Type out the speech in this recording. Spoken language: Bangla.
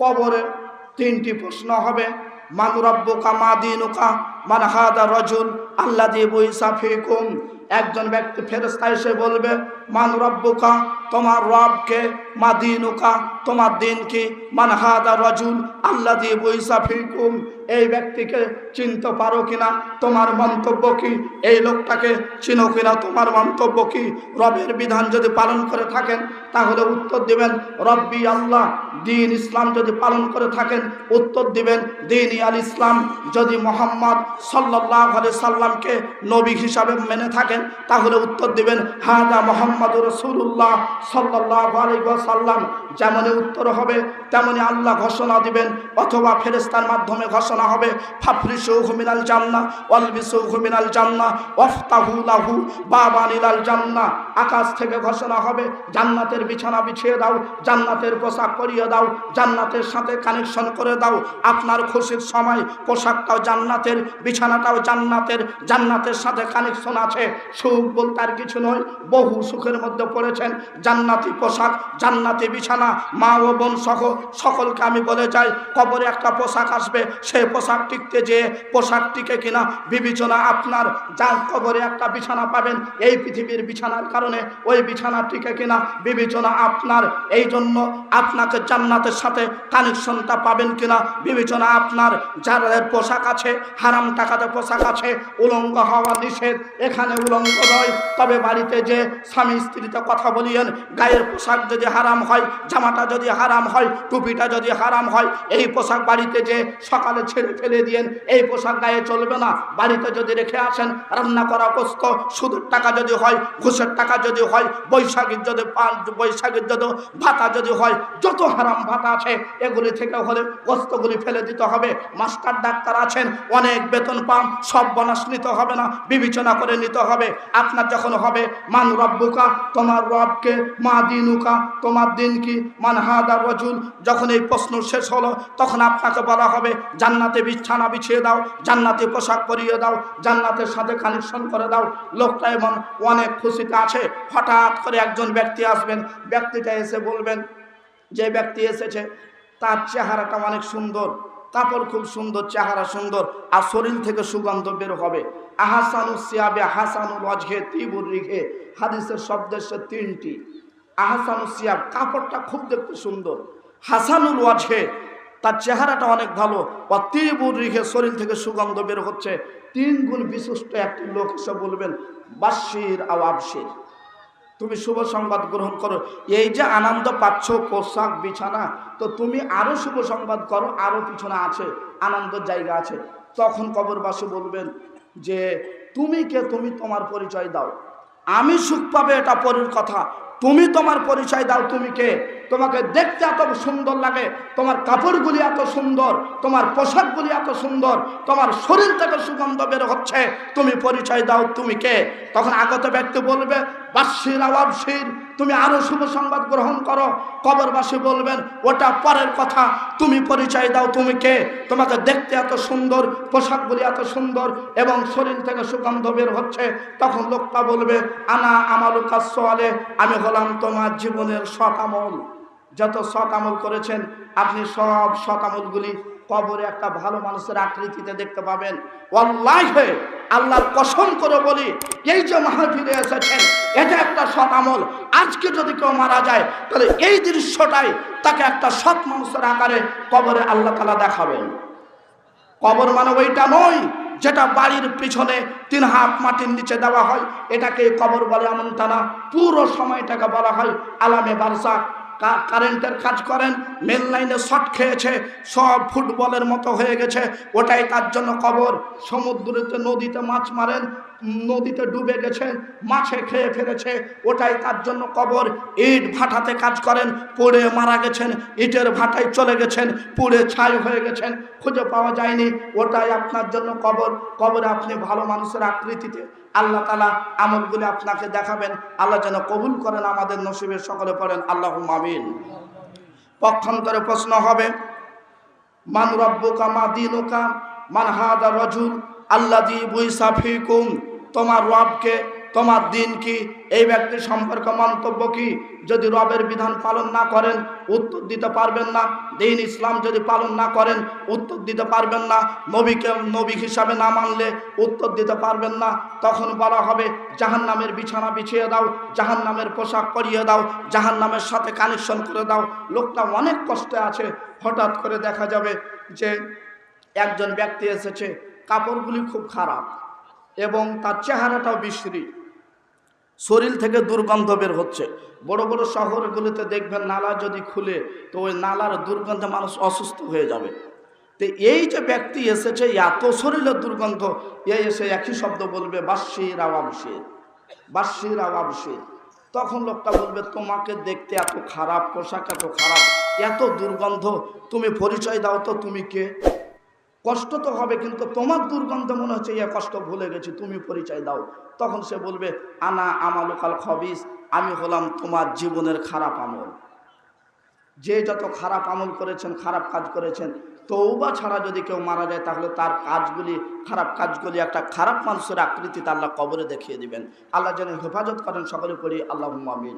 কবরে তিনটি প্রশ্ন হবে, মান রব্বুকা মা দিনুকা? মান হাদা রজুল আল্লা দিয়ে বইসা ফিকুম। একজন ব্যক্তি ফেরস্তা এসে বলবে, মান রব্বুকা, তোমার রবকে, মা দিনুকা, তোমার দিন কি মান হাদা রজুল আল্লাহ দিয়ে বইসা ফিকুম, এই ব্যক্তিকে চিনতে পারো কিনা? তোমার মন্তব্য কি? এই লোকটাকে চিনো কিনা? তোমার মন্তব্য কি? রবের বিধান যদি পালন করে থাকেন, তাহলে উত্তর দিবেন, রব্বি আল্লাহ, দিন ইসলাম যদি পালন করে থাকেন, উত্তর দিবেন দিন আল ইসলাম যদি মোহাম্মদ সাল্লাহ সাল্লামকে নবী হিসাবে মেনে থাকেন তাহলে উত্তর দিবেন, হাদা মোহাম্মদ রসুল্লাহ সাল্লাহ আলী সাল্লাম যেমনই উত্তর হবে তেমনি আল্লাহ ঘোষণা দিবেন, অথবা ফেরেস্তার মাধ্যমে ঘোষণা হবে ফাফরি সৌহমিনাল জান্না অলবি সৌহমিনাল জান্না অফতাহু লাহু বাবা নীলাল জান্না আকাশ থেকে ঘোষণা হবে, জান্নাতের বিছানা বিছিয়ে দাও, জান্নাতের পোশাক করিয়ে দাও, জান্নাতের সাথে কানেকশন করে দাও। আপনার খুশির সময় পোশাকটাও জান্নাতের, বিছানাটাও জান্নাতের জান্নাতের সাথে কানেকশন আছে। সুখ বলতে আর কিছু নয়। বহু সুখের মধ্যে পড়েছেন। জান্নাতি পোশাক, জান্নাতি বিছানা, মা ও বোন সহ সকলকে আমি বলে যাই, কবরে একটা পোশাক আসবে। সেই পোশাক টিকতে যে পোশাকটিকে কিনা বিবেচনা আপনার। যা কবরে একটা বিছানা পাবেন, এই পৃথিবীর বিছানার কারণে ওই বিছানাটিকে কিনা বিবেচনা আপনার। এই জন্য আপনাকে জান্নাতের সাথে কানেকশনটা পাবেন কিনা বিবেচনা আপনার। যার পোশাক আছে, হারাম টাকাতে পোশাক আছে, উলঙ্গ হওয়া নিষেধ, এখানে নয় তবে বাড়িতে যে স্বামী স্ত্রীতে কথা বলিয়েন, গায়ের পোশাক যদি হারাম হয়, জামাটা যদি হারাম হয়, টুপিটা যদি হারাম হয়, এই পোশাক বাড়িতে যে সকালে ছেড়ে ফেলে দিয়েন, এই পোশাক গায়ে চলবে না। বাড়িতে যদি রেখে আসেন, রান্না করা পোস্ত, সুদের টাকা যদি হয়, ঘুষের টাকা যদি হয়, বৈশাখীর যদি বৈশাখীর যদি ভাতা যদি হয়, যত হারাম ভাতা আছে, এগুলি থেকে হলে বস্তুগুলি ফেলে দিতে হবে। মাস্টার ডাক্তার আছেন, অনেক বেতন পান, সব বনাস নিতে হবে না, বিবেচনা করে নিতে হবে। আপনার যখন হবে, মান রব্বুকা, তোমার রবকে, মা দিনুকা, তোমার দিন কি মান হাদা রজুল, যখন এই প্রশ্ন শেষ হলো, তখন আপনাকে বলা হবে, জান্নাতে বিছানা বিছিয়ে দাও, জান্নাতে পোশাক পরিয়ে দাও, জান্নাতের সাথে কানেকশন করে দাও। লোকটা এমন অনেক খুশিতে আছে, হঠাৎ করে একজন ব্যক্তি আসবেন, ব্যক্তিটা এসে বলবেন, যে ব্যক্তি এসেছে, তার চেহারাটা অনেক সুন্দর কাপড় খুব সুন্দর, চেহারা সুন্দর, আর শরীর থেকে সুগন্ধ বের হবে। আহাসানু সিয়াবে হাসানুল অজঘে তিবুর রিঘে, হাদিসের শব্দ এসে তিনটি। আহাসানু সিয়াব, কাপড়টা খুব দেখতে সুন্দর। হাসানুল ওয়াজহে, তার চেহারাটা অনেক ভালো। বা তিবুর রিঘে, শরীর থেকে সুগন্ধ বের হচ্ছে। তিন গুণ বিশিষ্ট একটি লোক এসে বলবেন বাশির আও আবশির, তুমি শুভ সংবাদ গ্রহণ করো। এই যে আনন্দ পাচ্ছ, পোশাক, বিছানা, তো তুমি আরও শুভ সংবাদ করো, আরও পিছনে আছে, আনন্দের জায়গা আছে। তখন কবরবাসী বলবেন যে তুমি কে তুমি তোমার পরিচয় দাও। আমি সুখ পাবে এটা পরের কথা। তুমি তোমার পরিচয় দাও তুমি কে? তোমাকে দেখতে এত সুন্দর লাগে, তোমার কাপড়গুলি এত সুন্দর, তোমার পোশাকগুলি এত সুন্দর, তোমার শরীর থেকে সুগন্ধ বের হচ্ছে, তুমি পরিচয় দাও তুমি কে? তখন আগত ব্যক্তি বলবে বাসির আওয়াবশির তুমি আরও শুভ সংবাদ গ্রহণ করো। কবরবাসী বলবেন, ওটা পরের কথা, তুমি পরিচয় দাও তুমি কে? তোমাকে দেখতে এত সুন্দর, পোশাকগুলি এত সুন্দর এবং শরীর থেকে সুগন্ধ বের হচ্ছে। তখন লোকটা বলবে, আনা আমালু কাসলে আমি হলাম তোমার জীবনের সৎ আমল। যত সৎ আমল করেছেন, আপনি সব সৎ আমলগুলি কবরে একটা ভালো মানুষের আকৃতিতে দেখতে পাবেন। ওয়াল্লাহে আল্লাহর কসম করে বলি, এই যে মাহফিলে এসেছেন, এটা একটা সৎ আমল। আজকে যদি কেউ মারা যায়, তাহলে এই দৃশ্যটাই তাকে একটা সৎ মানুষের আকারে কবরে আল্লাহ তালা দেখাবেন। কবর মানে ওইটা নয়, যেটা বাড়ির পিছনে তিন হাত মাটির নিচে দেওয়া হয় এটাকে কবর বলে এমনটা না। পুরো সময়টাকে বলা হয় আলামে বারসা। কারেন্টের কাজ করেন, মেন লাইনে শট খেয়েছে, সব ফুটবলের মতো হয়ে গেছে। ওটাই তার জন্য কবর। সমুদ্রেতে, নদীতে মাছ মারেন নদীতে ডুবে গেছে, মাছে খেয়ে ফেলেছে, ওটাই তার জন্য কবর। ইট ভাটাতে কাজ করেন, পড়ে মারা গেছেন, ইটের ভাটায় চলে গেছেন, পুড়ে ছাই হয়ে গেছেন, খুঁজে পাওয়া যায়নি, ওটাই আপনার জন্য কবর। কবরে আপনি ভালো মানুষের আকৃতিতে আল্লাহ তালা আমলগুলি আপনাকে দেখাবেন, আল্লাহ যেন কবুল করেন আমাদের নসিবের সকলে পড়েন আল্লাহ মামিন পক্ষান্তরে প্রশ্ন হবে, মান রব্বুকা মা দিনুকা, মান হাদা রজুল আল্লাদি বুইসা ফিকুম তোমার রবকে, তোমার দিন কি এই ব্যক্তির সম্পর্কে, মন্তব্য কি? যদি রবের বিধান পালন না করেন, উত্তর দিতে পারবেন না। দিন ইসলাম যদি পালন না করেন, উত্তর দিতে পারবেন না। নবীকে, নবী হিসাবে না মানলে উত্তর দিতে পারবেন না। তখন বলা হবে জাহান নামের বিছানা বিছিয়ে দাও জাহান নামের পোশাক পরিয়ে দাও জাহান নামের সাথে কানেকশন করে দাও। লোকটা অনেক কষ্টে আছে। হঠাৎ করে দেখা যাবে যে একজন ব্যক্তি এসেছে। কাপড়গুলি খুব খারাপ। এবং তার চেহারাটাও বিশ্রী। শরীর থেকে দুর্গন্ধ বের হচ্ছে। বড় বড় শহরগুলিতে দেখবেন নালা যদি খুলে, তো ওই নালার দুর্গন্ধে মানুষ অসুস্থ হয়ে যাবে। তো এই যে ব্যক্তি এসেছে, এত শরীরের দুর্গন্ধ, এ এসে একই শব্দ বলবে, বাসির আওয়াবশির বাসির আওয়াবশির তখন লোকটা বলবে, তোমাকে দেখতে এত খারাপ, পোশাক এত খারাপ, এত দুর্গন্ধ, তুমি পরিচয় দাও তো, তুমি কে? কষ্ট তো হবে, কিন্তু তোমার দুর্গন্ধ মনে হচ্ছে, এ কষ্ট ভুলে গেছি, তুমি পরিচয় দাও। তখন সে বলবে, আনা আমালুকাল খবিস, আমি হলাম তোমার জীবনের খারাপ আমল। যে যত খারাপ আমল করেছেন, খারাপ কাজ করেছেন তৌবা ছাড়া যদি কেউ মারা যায়, তাহলে তার কাজগুলি, খারাপ কাজগুলি একটা খারাপ মানুষের আকৃতিতে আল্লাহ কবরে দেখিয়ে দিবেন। আল্লাহ যেন হেফাজত করেন সকলে করি আল্লাহ আমিন।